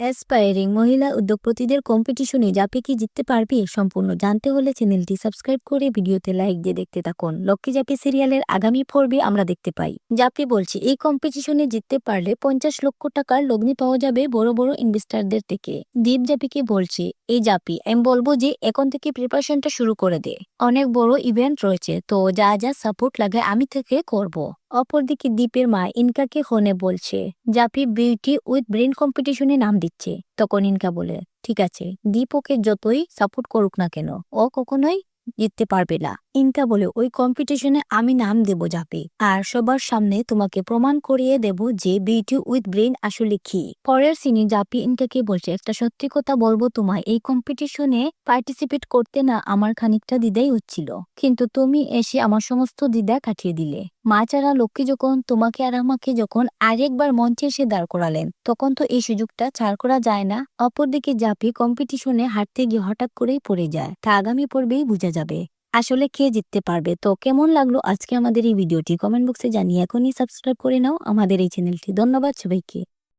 Aspiring মহিলা উদ্যোগপতিদের কম্পিটিশনে জাপি কি জিততে পারবে, সম্পূর্ণ জানতে হলে চ্যানেলটি সাবস্ক্রাইব করে ভিডিওতে লাইক দিয়ে দেখতে থাকুন। লক্ষ্মী জাপি সিরিয়ালের আগামী পর্বে আমরা দেখতে পাই। জাপি বলছে, এই কম্পিটিশনে জিততে পারলে পঞ্চাশ লক্ষ টাকার লগ্নি পাওয়া যাবে বড় বড় ইনভেস্টারদের থেকে। দীপ জাপিকে বলছে, এই জাপি, আমি বলব যে এখন থেকে প্রিপারেশনটা শুরু করে দে। অনেক বড় ইভেন্ট রয়েছে, তো যা যা সাপোর্ট লাগে আমি থেকে করব। অপরদিকে দ্বীপের মা ইনকাকে হনে বলছে, জাপি বিউটি উইথ ব্রেন কম্পিটিশনে নাম দিচ্ছে। তখন ইনকা বলে, ঠিক আছে দীপ ওকে যতই সাপোর্ট করুক না কেন, ও কখনোই জিততে পারবে না। ইনকা বলে ওই কম্পিটিশনে আমি নাম দেব জাপি আর সবার সামনে তোমাকে প্রমাণ করিয়ে দেব যে বিউটি উইথ ব্রেন আসলে কি। পরের সিনে জাপি ইনকাকে বলছে, একটা সত্যি কথা বলব তোমায়, এই কম্পিটিশনে পার্টিসিপেট করতে না আমার খানিকটা দ্বিধাই হচ্ছিল। কিন্তু তুমি এসে আমার সমস্ত দ্বিধা কাটিয়ে দিলে। মা চারা লক্ষ্মী যখন তোমাকে আর আমাকে যখন আরেকবার মঞ্চে এসে দাঁড় করালেন, তখন তো এই সুযোগটা ছাড় করা যায় না। অপরদিকে জাপি কম্পিটিশনে হারতে গিয়ে হঠাৎ করেই পড়ে যায়। তা আগামী পর্বেই বোঝা যাবে। আসলে কে জিততে পারবে? তো কেমন লাগল আজকে আমাদের এই ভিডিওটি? কমেন্ট বক্সে জানিয়ে এখনই সাবস্ক্রাইব করে নাও আমাদের এই চ্যানেলটি ধন্যবাদ সবাইকে।